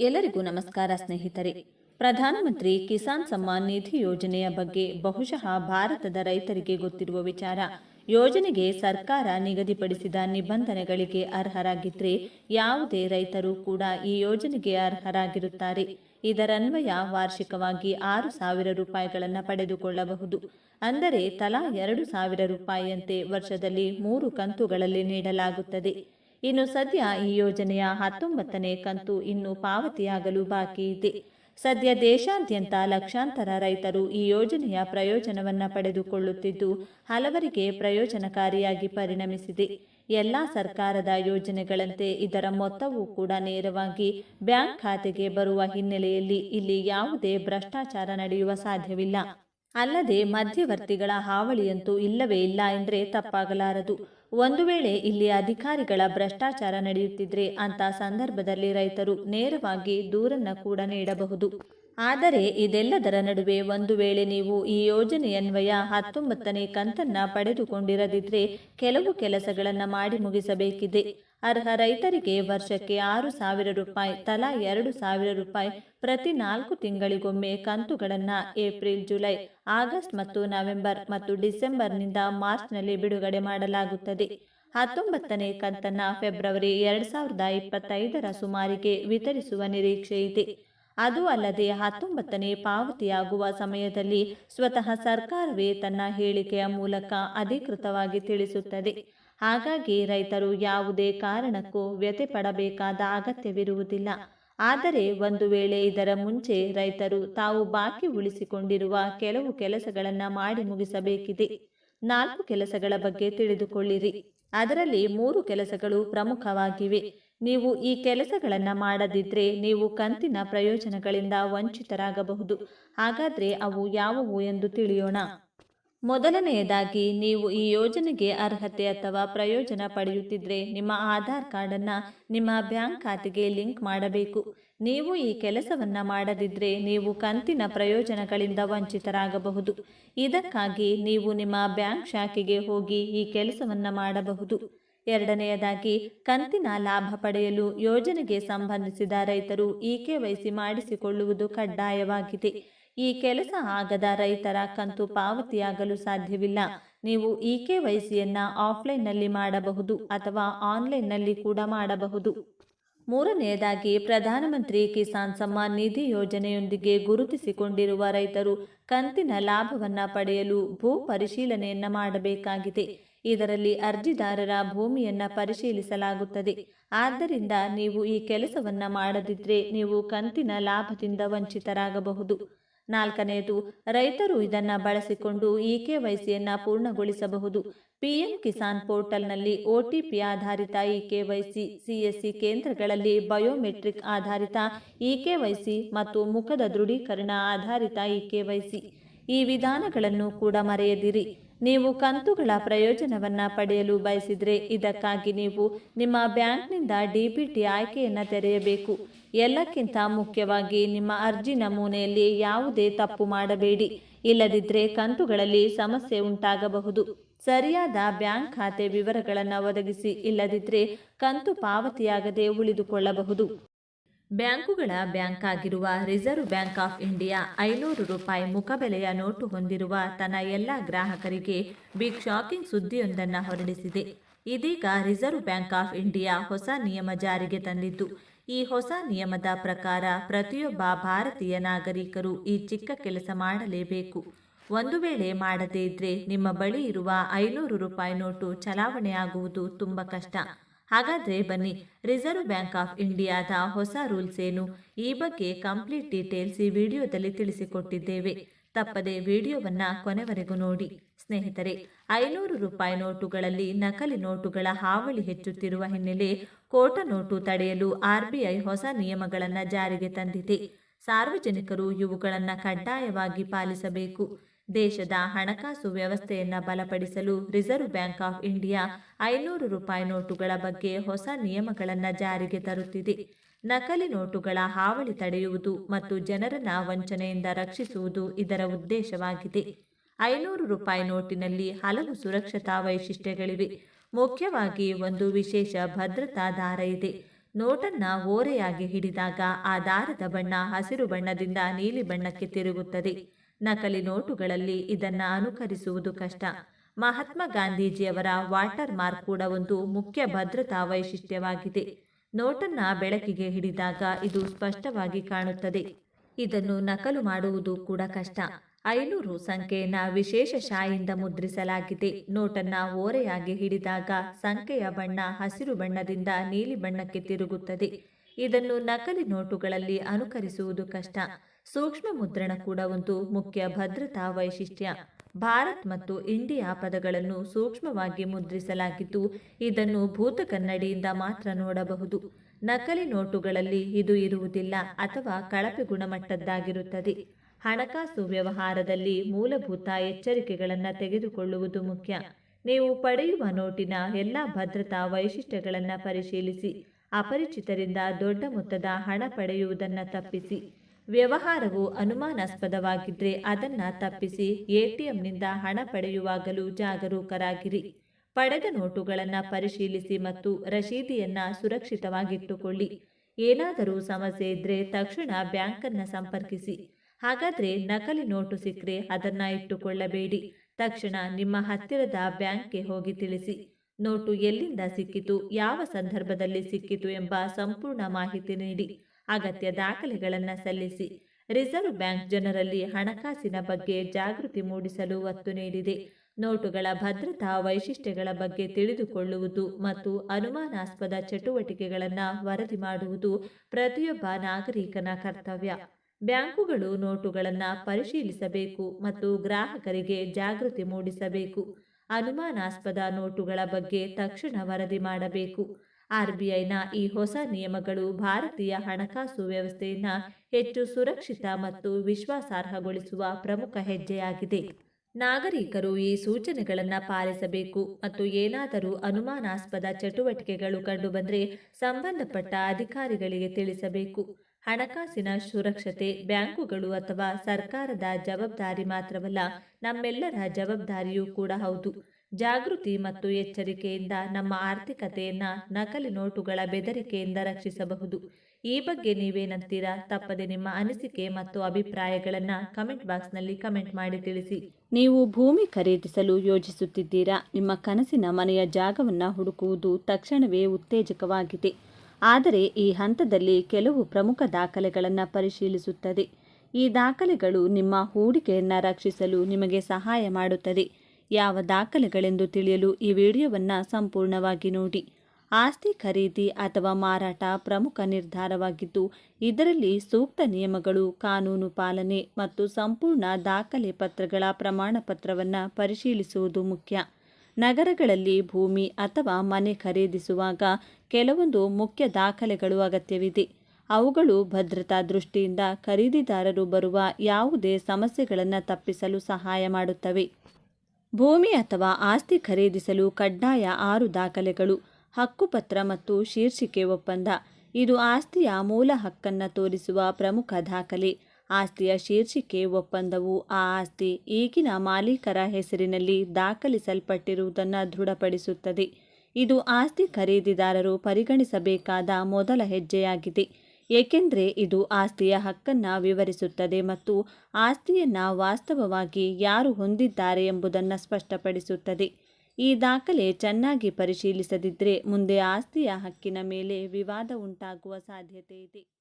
ಎಲ್ಲರಿಗೂ ನಮಸ್ಕಾರ ಸ್ನೇಹಿತರೆ. ಪ್ರಧಾನಮಂತ್ರಿ ಕಿಸಾನ್ ಸಮ್ಮಾನ್ ನಿಧಿ ಯೋಜನೆಯ ಬಗ್ಗೆ ಬಹುಶಃ ಭಾರತದ ರೈತರಿಗೆ ಗೊತ್ತಿರುವ ವಿಚಾರ. ಯೋಜನೆಗೆ ಸರ್ಕಾರ ನಿಗದಿಪಡಿಸಿದ ನಿಬಂಧನೆಗಳಿಗೆ ಅರ್ಹರಾಗಿದ್ರೆ ಯಾವುದೇ ರೈತರು ಕೂಡ ಈ ಯೋಜನೆಗೆ ಅರ್ಹರಾಗಿರುತ್ತಾರೆ. ಇದರನ್ವಯ ವಾರ್ಷಿಕವಾಗಿ ಆರು ಸಾವಿರ ರೂಪಾಯಿಗಳನ್ನು ಪಡೆದುಕೊಳ್ಳಬಹುದು. ಅಂದರೆ ತಲಾ ಎರಡು ಸಾವಿರ ರೂಪಾಯಿಯಂತೆ ವರ್ಷದಲ್ಲಿ ಮೂರು ಕಂತುಗಳಲ್ಲಿ ನೀಡಲಾಗುತ್ತದೆ. ಇನ್ನು ಸದ್ಯ ಈ ಯೋಜನೆಯ ಹತ್ತೊಂಬತ್ತನೇ ಕಂತು ಇನ್ನು ಪಾವತಿಯಾಗಲು ಬಾಕಿ ಇದೆ. ಸದ್ಯ ದೇಶಾದ್ಯಂತ ಲಕ್ಷಾಂತರ ರೈತರು ಈ ಯೋಜನೆಯ ಪ್ರಯೋಜನವನ್ನ ಪಡೆದುಕೊಳ್ಳುತ್ತಿದ್ದು, ಹಲವರಿಗೆ ಪ್ರಯೋಜನಕಾರಿಯಾಗಿ ಪರಿಣಮಿಸಿದೆ. ಎಲ್ಲ ಸರ್ಕಾರದ ಯೋಜನೆಗಳಂತೆ ಇದರ ಮೊತ್ತವೂ ಕೂಡ ನೇರವಾಗಿ ಬ್ಯಾಂಕ್ ಖಾತೆಗೆ ಬರುವ ಹಿನ್ನೆಲೆಯಲ್ಲಿ ಇಲ್ಲಿ ಯಾವುದೇ ಭ್ರಷ್ಟಾಚಾರ ನಡೆಯುವ ಸಾಧ್ಯವಿಲ್ಲ. ಅಲ್ಲದೆ ಮಧ್ಯವರ್ತಿಗಳ ಹಾವಳಿಯಂತೂ ಇಲ್ಲವೇ ಇಲ್ಲ ಎಂದರೆ ತಪ್ಪಾಗಲಾರದು. ಒಂದು ವೇಳೆ ಇಲ್ಲಿ ಅಧಿಕಾರಿಗಳ ಭ್ರಷ್ಟಾಚಾರ ನಡೆಯುತ್ತಿದ್ರೆ ಅಂತ ಸಂದರ್ಭದಲ್ಲಿ ರೈತರು ನೇರವಾಗಿ ದೂರನ್ನ ಕೂಡ ನೀಡಬಹುದು. ಆದರೆ ಇದೆಲ್ಲದರ ನಡುವೆ ಒಂದು ವೇಳೆ ನೀವು ಈ ಯೋಜನೆಯನ್ವಯ ಹತ್ತೊಂಬತ್ತನೇ ಕಂತನ್ನ ಪಡೆದುಕೊಂಡಿರದಿದ್ರೆ ಕೆಲವು ಕೆಲಸಗಳನ್ನು ಮಾಡಿ ಮುಗಿಸಬೇಕಿದೆ. ಅರ್ಹ ರೈತರಿಗೆ ವರ್ಷಕ್ಕೆ ಆರು ಸಾವಿರ ರೂಪಾಯಿ, ತಲಾ ಎರಡು ಸಾವಿರ ರೂಪಾಯಿ ಪ್ರತಿ ನಾಲ್ಕು ತಿಂಗಳಿಗೊಮ್ಮೆ ಕಂತುಗಳನ್ನು ಏಪ್ರಿಲ್, ಜುಲೈ, ಆಗಸ್ಟ್ ಮತ್ತು ನವೆಂಬರ್ ಮತ್ತು ಡಿಸೆಂಬರ್ನಿಂದ ಮಾರ್ಚ್ನಲ್ಲಿ ಬಿಡುಗಡೆ ಮಾಡಲಾಗುತ್ತದೆ. ಹತ್ತೊಂಬತ್ತನೇ ಕಂತನ್ನ ಫೆಬ್ರವರಿ ಎರಡು ಸಾವಿರದ ಇಪ್ಪತ್ತೈದರ ಸುಮಾರಿಗೆ ವಿತರಿಸುವ ನಿರೀಕ್ಷೆ ಇದೆ ಅದು ಅಲ್ಲದೆ ಹತ್ತೊಂಬತ್ತನೇ ಪಾವತಿಯಾಗುವ ಸಮಯದಲ್ಲಿ ಸ್ವತಃ ಸರ್ಕಾರವೇ ತನ್ನ ಹೇಳಿಕೆಯ ಮೂಲಕ ಅಧಿಕೃತವಾಗಿ ತಿಳಿಸುತ್ತದೆ. ಹಾಗಾಗಿ ರೈತರು ಯಾವುದೇ ಕಾರಣಕ್ಕೂ ವ್ಯತೆ ಪಡಬೇಕಾದ ಅಗತ್ಯವಿರುವುದಿಲ್ಲ. ಆದರೆ ಒಂದು ವೇಳೆ ಇದರ ಮುಂಚೆ ರೈತರು ತಾವು ಬಾಕಿ ಉಳಿಸಿಕೊಂಡಿರುವ ಕೆಲವು ಕೆಲಸಗಳನ್ನು ಮಾಡಿ ಮುಗಿಸಬೇಕಿದೆ. ನಾಲ್ಕು ಕೆಲಸಗಳ ಬಗ್ಗೆ ತಿಳಿದುಕೊಳ್ಳಿರಿ. ಅದರಲ್ಲಿ ಮೂರು ಕೆಲಸಗಳು ಪ್ರಮುಖವಾಗಿವೆ. ನೀವು ಈ ಕೆಲಸಗಳನ್ನು ಮಾಡದಿದ್ದರೆ ನೀವು ಕಂತಿನ ಪ್ರಯೋಜನಗಳಿಂದ ವಂಚಿತರಾಗಬಹುದು. ಹಾಗಾದರೆ ಅವು ಯಾವುವು ಎಂದು ತಿಳಿಯೋಣ. ಮೊದಲನೆಯದಾಗಿ, ನೀವು ಈ ಯೋಜನೆಗೆ ಅರ್ಹತೆ ಅಥವಾ ಪ್ರಯೋಜನ ಪಡೆಯುತ್ತಿದ್ದರೆ ನಿಮ್ಮ ಆಧಾರ್ ಕಾರ್ಡನ್ನು ನಿಮ್ಮ ಬ್ಯಾಂಕ್ ಖಾತೆಗೆ ಲಿಂಕ್ ಮಾಡಬೇಕು. ನೀವು ಈ ಕೆಲಸವನ್ನು ಮಾಡದಿದ್ದರೆ ನೀವು ಕಂತಿನ ಪ್ರಯೋಜನಗಳಿಂದ ವಂಚಿತರಾಗಬಹುದು. ಇದಕ್ಕಾಗಿ ನೀವು ನಿಮ್ಮ ಬ್ಯಾಂಕ್ ಶಾಖೆಗೆ ಹೋಗಿ ಈ ಕೆಲಸವನ್ನು ಮಾಡಬಹುದು. ಎರಡನೆಯದಾಗಿ, ಕಂತಿನ ಲಾಭ ಪಡೆಯಲು ಯೋಜನೆಗೆ ಸಂಬಂಧಿಸಿದ ರೈತರು ಇ ಕೆವೈಸಿ ಮಾಡಿಸಿಕೊಳ್ಳುವುದು ಕಡ್ಡಾಯವಾಗಿದೆ. ಈ ಕೆಲಸ ಆಗದ ರೈತರ ಕಂತು ಪಾವತಿಯಾಗಲು ಸಾಧ್ಯವಿಲ್ಲ. ನೀವು ಇ ಕೆ ವೈಸಿಯನ್ನ ಆಫ್ಲೈನ್ನಲ್ಲಿ ಮಾಡಬಹುದು ಅಥವಾ ಆನ್ಲೈನ್ನಲ್ಲಿ ಕೂಡ ಮಾಡಬಹುದು. ಮೂರನೆಯದಾಗಿ, ಪ್ರಧಾನಮಂತ್ರಿ ಕಿಸಾನ್ ಸಮ್ಮಾನ್ ನಿಧಿ ಯೋಜನೆಯೊಂದಿಗೆ ಗುರುತಿಸಿಕೊಂಡಿರುವ ರೈತರು ಕಂತಿನ ಲಾಭವನ್ನು ಪಡೆಯಲು ಭೂ ಪರಿಶೀಲನೆಯನ್ನು ಮಾಡಬೇಕಾಗಿದೆ. ಇದರಲ್ಲಿ ಅರ್ಜಿದಾರರ ಭೂಮಿಯನ್ನು ಪರಿಶೀಲಿಸಲಾಗುತ್ತದೆ. ಆದ್ದರಿಂದ ನೀವು ಈ ಕೆಲಸವನ್ನು ಮಾಡದಿದ್ದರೆ ನೀವು ಕಂತಿನ ಲಾಭದಿಂದ ವಂಚಿತರಾಗಬಹುದು. ನಾಲ್ಕನೆಯದು, ರೈತರು ಇದನ್ನು ಬಳಸಿಕೊಂಡು ಇ ಕೆವೈಸಿಯನ್ನ ಪೂರ್ಣಗೊಳಿಸಬಹುದು. ಪಿಎಂ ಕಿಸಾನ್ ಪೋರ್ಟಲ್ನಲ್ಲಿ ಒಟಿಪಿ ಆಧಾರಿತ ಇ ಕೆವೈಸಿ ಸಿಎಸ್ಸಿ ಕೇಂದ್ರಗಳಲ್ಲಿ ಬಯೋಮೆಟ್ರಿಕ್ ಆಧಾರಿತ ಇ ಕೆವೈಸಿ ಮತ್ತು ಮುಖದ ದೃಢೀಕರಣ ಆಧಾರಿತ ಇ ಕೆವೈಸಿ ಈ ವಿಧಾನಗಳನ್ನು ಕೂಡ ಮರೆಯದಿರಿ. ನೀವು ಕಂತುಗಳ ಪ್ರಯೋಜನವನ್ನು ಪಡೆಯಲು ಬಯಸಿದರೆ ಇದಕ್ಕಾಗಿ ನೀವು ನಿಮ್ಮ ಬ್ಯಾಂಕ್ನಿಂದ ಡಿಬಿಟಿ ಆಯ್ಕೆಯನ್ನು ತೆರೆಯಬೇಕು. ಎಲ್ಲಕ್ಕಿಂತ ಮುಖ್ಯವಾಗಿ ನಿಮ್ಮ ಅರ್ಜಿ ನಮೂನೆಯಲ್ಲಿ ಯಾವುದೇ ತಪ್ಪು ಮಾಡಬೇಡಿ. ಇಲ್ಲದಿದ್ದರೆ ಕಂತುಗಳಲ್ಲಿ ಸಮಸ್ಯೆ ಉಂಟಾಗಬಹುದು. ಸರಿಯಾದ ಬ್ಯಾಂಕ್ ಖಾತೆ ವಿವರಗಳನ್ನು ಒದಗಿಸಿ ಇಲ್ಲದಿದ್ದರೆ ಕಂತು ಪಾವತಿಯಾಗದೆ ಉಳಿದುಕೊಳ್ಳಬಹುದು. ಬ್ಯಾಂಕುಗಳ ಬ್ಯಾಂಕ್ ಆಗಿರುವ ರಿಸರ್ವ್ ಬ್ಯಾಂಕ್ ಆಫ್ ಇಂಡಿಯಾ ಐನೂರು ರೂಪಾಯಿ ಮುಖಬೆಲೆಯ ನೋಟು ಹೊಂದಿರುವ ತನ್ನ ಎಲ್ಲ ಗ್ರಾಹಕರಿಗೆ ಬಿಗ್ ಶಾಕಿಂಗ್ ಸುದ್ದಿಯೊಂದನ್ನು ಹೊರಡಿಸಿದೆ. ಇದೀಗ ರಿಸರ್ವ್ ಬ್ಯಾಂಕ್ ಆಫ್ ಇಂಡಿಯಾ ಹೊಸ ನಿಯಮ ಜಾರಿಗೆ ತಂದಿದ್ದು ಈ ಹೊಸ ನಿಯಮದ ಪ್ರಕಾರ ಪ್ರತಿಯೊಬ್ಬ ಭಾರತೀಯ ನಾಗರಿಕರು ಈ ಚಿಕ್ಕ ಕೆಲಸ ಮಾಡಲೇಬೇಕು. ಒಂದು ವೇಳೆ ಮಾಡದೇ ಇದ್ರೆ ನಿಮ್ಮ ಬಳಿ ಇರುವ ಐನೂರು ರೂಪಾಯಿ ನೋಟು ಚಲಾವಣೆ ಆಗುವುದು ತುಂಬ ಕಷ್ಟ. ಹಾಗಾದ್ರೆ ಬನ್ನಿ, ರಿಸರ್ವ್ ಬ್ಯಾಂಕ್ ಆಫ್ ಇಂಡಿಯಾದ ಹೊಸ ರೂಲ್ಸ್ ಏನು? ಈ ಬಗ್ಗೆ ಕಂಪ್ಲೀಟ್ ಡೀಟೇಲ್ಸ್ ಈ ವಿಡಿಯೋದಲ್ಲಿ ತಿಳಿಸಿಕೊಟ್ಟಿದ್ದೇವೆ. ತಪ್ಪದೆ ವಿಡಿಯೋವನ್ನ ಕೊನೆವರೆಗೂ ನೋಡಿ. ಸ್ನೇಹಿತರೆ, ಐನೂರು ರೂಪಾಯಿ ನೋಟುಗಳಲ್ಲಿ ನಕಲಿ ನೋಟುಗಳ ಹಾವಳಿ ಹೆಚ್ಚುತ್ತಿರುವ ಹಿನ್ನೆಲೆ ಕೋಟ ನೋಟು ತಡೆಯಲು ಆರ್ಬಿಐ ಹೊಸ ನಿಯಮಗಳನ್ನು ಜಾರಿಗೆ ತಂದಿದೆ. ಸಾರ್ವಜನಿಕರು ಇವುಗಳನ್ನು ಕಡ್ಡಾಯವಾಗಿ ಪಾಲಿಸಬೇಕು. ದೇಶದ ಹಣಕಾಸು ವ್ಯವಸ್ಥೆಯನ್ನು ಬಲಪಡಿಸಲು ರಿಸರ್ವ್ ಬ್ಯಾಂಕ್ ಆಫ್ ಇಂಡಿಯಾ ಐನೂರು ರೂಪಾಯಿ ನೋಟುಗಳ ಬಗ್ಗೆ ಹೊಸ ನಿಯಮಗಳನ್ನು ಜಾರಿಗೆ ತರುತ್ತಿದೆ. ನಕಲಿ ನೋಟುಗಳ ಹಾವಳಿ ತಡೆಯುವುದು ಮತ್ತು ಜನರನ್ನ ವಂಚನೆಯಿಂದ ರಕ್ಷಿಸುವುದು ಇದರ ಉದ್ದೇಶವಾಗಿದೆ. ಐನೂರು ರೂಪಾಯಿ ನೋಟಿನಲ್ಲಿ ಹಲವು ಸುರಕ್ಷತಾ ವೈಶಿಷ್ಟ್ಯಗಳಿವೆ. ಮುಖ್ಯವಾಗಿ ಒಂದು ವಿಶೇಷ ಭದ್ರತಾ ದಾರ ಇದೆ. ನೋಟನ್ನ ಓರೆಯಾಗಿ ಹಿಡಿದಾಗ ಆ ದಾರದ ಬಣ್ಣ ಹಸಿರು ಬಣ್ಣದಿಂದ ನೀಲಿ ಬಣ್ಣಕ್ಕೆ ತಿರುಗುತ್ತದೆ. ನಕಲಿ ನೋಟುಗಳಲ್ಲಿ ಇದನ್ನ ಅನುಕರಿಸುವುದು ಕಷ್ಟ. ಮಹಾತ್ಮ ಗಾಂಧೀಜಿಯವರ ವಾಟರ್ ಮಾರ್ಕ್ ಕೂಡ ಒಂದು ಮುಖ್ಯ ಭದ್ರತಾ ವೈಶಿಷ್ಟ್ಯವಾಗಿದೆ. ನೋಟನ್ನ ಬೆಳಕಿಗೆ ಹಿಡಿದಾಗ ಇದು ಸ್ಪಷ್ಟವಾಗಿ ಕಾಣುತ್ತದೆ. ಇದನ್ನು ನಕಲು ಮಾಡುವುದು ಕೂಡ ಕಷ್ಟ. ಐನೂರು ಸಂಖ್ಯೆಯನ್ನ ವಿಶೇಷ ಶಾಯಿಯಿಂದ ಮುದ್ರಿಸಲಾಗಿದೆ. ನೋಟನ್ನ ಓರೆಯಾಗಿ ಹಿಡಿದಾಗ ಸಂಖ್ಯೆಯ ಬಣ್ಣ ಹಸಿರು ಬಣ್ಣದಿಂದ ನೀಲಿ ಬಣ್ಣಕ್ಕೆ ತಿರುಗುತ್ತದೆ. ಇದನ್ನು ನಕಲಿ ನೋಟುಗಳಲ್ಲಿ ಅನುಕರಿಸುವುದು ಕಷ್ಟ. ಸೂಕ್ಷ್ಮ ಮುದ್ರಣ ಕೂಡ ಒಂದು ಮುಖ್ಯ ಭದ್ರತಾ ವೈಶಿಷ್ಟ್ಯ. ಭಾರತ್ ಮತ್ತು ಇಂಡಿಯಾ ಪದಗಳನ್ನು ಸೂಕ್ಷ್ಮವಾಗಿ ಮುದ್ರಿಸಲಾಗಿದ್ದು, ಇದನ್ನು ಭೂತ ಕನ್ನಡಿಯಿಂದ ಮಾತ್ರ ನೋಡಬಹುದು. ನಕಲಿ ನೋಟುಗಳಲ್ಲಿ ಇದು ಇರುವುದಿಲ್ಲ ಅಥವಾ ಕಳಪೆ ಗುಣಮಟ್ಟದ್ದಾಗಿರುತ್ತದೆ. ಹಣಕಾಸು ವ್ಯವಹಾರದಲ್ಲಿ ಮೂಲಭೂತ ಎಚ್ಚರಿಕೆಗಳನ್ನು ತೆಗೆದುಕೊಳ್ಳುವುದು ಮುಖ್ಯ. ನೀವು ಪಡೆಯುವ ನೋಟಿನ ಎಲ್ಲ ಭದ್ರತಾ ವೈಶಿಷ್ಟ್ಯಗಳನ್ನು ಪರಿಶೀಲಿಸಿ. ಅಪರಿಚಿತರಿಂದ ದೊಡ್ಡ ಮೊತ್ತದ ಹಣ ಪಡೆಯುವುದನ್ನು ತಪ್ಪಿಸಿ. ವ್ಯವಹಾರವು ಅನುಮಾನಾಸ್ಪದವಾಗಿದ್ದರೆ ಅದನ್ನು ತಪ್ಪಿಸಿ ಎಟಿಎಂನಿಂದ ಹಣ ಪಡೆಯುವಾಗಲೂ ಜಾಗರೂಕರಾಗಿರಿ. ಪಡೆದ ನೋಟುಗಳನ್ನು ಪರಿಶೀಲಿಸಿ ಮತ್ತು ರಶೀದಿಯನ್ನು ಸುರಕ್ಷಿತವಾಗಿಟ್ಟುಕೊಳ್ಳಿ. ಏನಾದರೂ ಸಮಸ್ಯೆ ಇದ್ದರೆ ತಕ್ಷಣ ಬ್ಯಾಂಕನ್ನು ಸಂಪರ್ಕಿಸಿ. ಹಾಗಾದರೆ ನಕಲಿ ನೋಟು ಸಿಕ್ಕರೆ ಅದನ್ನು ಇಟ್ಟುಕೊಳ್ಳಬೇಡಿ. ತಕ್ಷಣ ನಿಮ್ಮ ಹತ್ತಿರದ ಬ್ಯಾಂಕ್ಗೆ ಹೋಗಿ ತಿಳಿಸಿ. ನೋಟು ಎಲ್ಲಿಂದ ಸಿಕ್ಕಿತು, ಯಾವ ಸಂದರ್ಭದಲ್ಲಿ ಸಿಕ್ಕಿತು ಎಂಬ ಸಂಪೂರ್ಣ ಮಾಹಿತಿ ನೀಡಿ, ಅಗತ್ಯ ದಾಖಲೆಗಳನ್ನು ಸಲ್ಲಿಸಿ. ರಿಸರ್ವ್ ಬ್ಯಾಂಕ್ ಜನರಲ್ಲಿ ಹಣಕಾಸಿನ ಬಗ್ಗೆ ಜಾಗೃತಿ ಮೂಡಿಸಲು ಒತ್ತು ನೀಡಿದೆ. ನೋಟುಗಳ ಭದ್ರತಾ ವೈಶಿಷ್ಟ್ಯಗಳ ಬಗ್ಗೆ ತಿಳಿದುಕೊಳ್ಳುವುದು ಮತ್ತು ಅನುಮಾನಾಸ್ಪದ ಚಟುವಟಿಕೆಗಳನ್ನು ವರದಿ ಮಾಡುವುದು ಪ್ರತಿಯೊಬ್ಬ ನಾಗರಿಕನ ಕರ್ತವ್ಯ. ಬ್ಯಾಂಕುಗಳು ನೋಟುಗಳನ್ನು ಪರಿಶೀಲಿಸಬೇಕು ಮತ್ತು ಗ್ರಾಹಕರಿಗೆ ಜಾಗೃತಿ ಮೂಡಿಸಬೇಕು. ಅನುಮಾನಾಸ್ಪದ ನೋಟುಗಳ ಬಗ್ಗೆ ತಕ್ಷಣ ವರದಿ ಮಾಡಬೇಕು. ಆರ್ಬಿಐನ ಈ ಹೊಸ ನಿಯಮಗಳು ಭಾರತೀಯ ಹಣಕಾಸು ವ್ಯವಸ್ಥೆಯನ್ನು ಹೆಚ್ಚು ಸುರಕ್ಷಿತ ಮತ್ತು ವಿಶ್ವಾಸಾರ್ಹಗೊಳಿಸುವ ಪ್ರಮುಖ ಹೆಜ್ಜೆಯಾಗಿದೆ. ನಾಗರಿಕರು ಈ ಸೂಚನೆಗಳನ್ನು ಪಾಲಿಸಬೇಕು ಮತ್ತು ಏನಾದರೂ ಅನುಮಾನಾಸ್ಪದ ಚಟುವಟಿಕೆಗಳು ಕಂಡುಬಂದರೆ ಸಂಬಂಧಪಟ್ಟ ಅಧಿಕಾರಿಗಳಿಗೆ ತಿಳಿಸಬೇಕು. ಹಣಕಾಸಿನ ಸುರಕ್ಷತೆ ಬ್ಯಾಂಕುಗಳು ಅಥವಾ ಸರ್ಕಾರದ ಜವಾಬ್ದಾರಿ ಮಾತ್ರವಲ್ಲ, ನಮ್ಮೆಲ್ಲರ ಜವಾಬ್ದಾರಿಯೂ ಕೂಡ ಹೌದು. ಜಾಗೃತಿ ಮತ್ತು ಎಚ್ಚರಿಕೆಯಿಂದ ನಮ್ಮ ಆರ್ಥಿಕತೆಯನ್ನ ನಕಲಿ ನೋಟುಗಳ ಬೆದರಿಕೆಯಿಂದ ರಕ್ಷಿಸಬಹುದು. ಈ ಬಗ್ಗೆ ನೀವೇನಂತೀರಾ? ತಪ್ಪದೆ ನಿಮ್ಮ ಅನಿಸಿಕೆ ಮತ್ತು ಅಭಿಪ್ರಾಯಗಳನ್ನ ಕಮೆಂಟ್ ಬಾಕ್ಸ್ನಲ್ಲಿ ಕಮೆಂಟ್ ಮಾಡಿ ತಿಳಿಸಿ. ನೀವು ಭೂಮಿ ಖರೀದಿಸಲು ಯೋಜಿಸುತ್ತಿದ್ದೀರಾ? ನಿಮ್ಮ ಕನಸಿನ ಮನೆಯ ಜಾಗವನ್ನು ಹುಡುಕುವುದು ತಕ್ಷಣವೇ ಉತ್ತೇಜಕವಾಗಿದೆ. ಆದರೆ ಈ ಹಂತದಲ್ಲಿ ಕೆಲವು ಪ್ರಮುಖ ದಾಖಲೆಗಳನ್ನು ಪರಿಶೀಲಿಸುತ್ತದೆ. ಈ ದಾಖಲೆಗಳು ನಿಮ್ಮ ಹೂಡಿಕೆಯನ್ನು ರಕ್ಷಿಸಲು ನಿಮಗೆ ಸಹಾಯ ಮಾಡುತ್ತದೆ. ಯಾವ ದಾಖಲೆಗಳೆಂದು ತಿಳಿಯಲು ಈ ವಿಡಿಯೋವನ್ನು ಸಂಪೂರ್ಣವಾಗಿ ನೋಡಿ. ಆಸ್ತಿ ಖರೀದಿ ಅಥವಾ ಮಾರಾಟ ಪ್ರಮುಖ ನಿರ್ಧಾರವಾಗಿದ್ದು, ಇದರಲ್ಲಿ ಸೂಕ್ತ ನಿಯಮಗಳು, ಕಾನೂನು ಪಾಲನೆ ಮತ್ತು ಸಂಪೂರ್ಣ ದಾಖಲೆ ಪತ್ರಗಳ ಪ್ರಮಾಣಪತ್ರವನ್ನು ಪರಿಶೀಲಿಸುವುದು ಮುಖ್ಯ. ನಗರಗಳಲ್ಲಿ ಭೂಮಿ ಅಥವಾ ಮನೆ ಖರೀದಿಸುವಾಗ ಕೆಲವೊಂದು ಮುಖ್ಯ ದಾಖಲೆಗಳು ಅಗತ್ಯವಿದೆ. ಅವುಗಳು ಭದ್ರತಾ ದೃಷ್ಟಿಯಿಂದ ಖರೀದಿದಾರರು ಬರುವ ಯಾವುದೇ ಸಮಸ್ಯೆಗಳನ್ನು ತಪ್ಪಿಸಲು ಸಹಾಯ ಮಾಡುತ್ತವೆ. ಭೂಮಿ ಅಥವಾ ಆಸ್ತಿ ಖರೀದಿಸಲು ಕಡ್ಡಾಯ ಆರು ದಾಖಲೆಗಳು, ಹಕ್ಕುಪತ್ರ ಮತ್ತು ಶೀರ್ಷಿಕೆ ಒಪ್ಪಂದ. ಇದು ಆಸ್ತಿಯ ಮೂಲ ಹಕ್ಕನ್ನು ತೋರಿಸುವ ಪ್ರಮುಖ ದಾಖಲೆ. ಆಸ್ತಿಯ ಶೀರ್ಷಿಕೆ ಒಪ್ಪಂದವು. ಆ ಆಸ್ತಿ ಈಗಿನ ಮಾಲೀಕರ ಹೆಸರಿನಲ್ಲಿ ದಾಖಲಿಸಲ್ಪಟ್ಟಿರುವುದನ್ನು ದೃಢಪಡಿಸುತ್ತದೆ. ಇದು ಆಸ್ತಿ ಖರೀದಿದಾರರು ಪರಿಗಣಿಸಬೇಕಾದ ಮೊದಲ ಹೆಜ್ಜೆಯಾಗಿದೆ. ಏಕೆಂದರೆ ಇದು ಆಸ್ತಿಯ ಹಕ್ಕನ್ನು ವಿವರಿಸುತ್ತದೆ ಮತ್ತು ಆಸ್ತಿಯನ್ನು ವಾಸ್ತವವಾಗಿ ಯಾರು ಹೊಂದಿದ್ದಾರೆ ಎಂಬುದನ್ನು ಸ್ಪಷ್ಟಪಡಿಸುತ್ತದೆ. ಈ ದಾಖಲೆ ಚೆನ್ನಾಗಿ ಪರಿಶೀಲಿಸದಿದ್ದರೆ ಮುಂದೆ ಆಸ್ತಿಯ ಹಕ್ಕಿನ ಮೇಲೆ ವಿವಾದ ಉಂಟಾಗುವ ಸಾಧ್ಯತೆ ಇದೆ.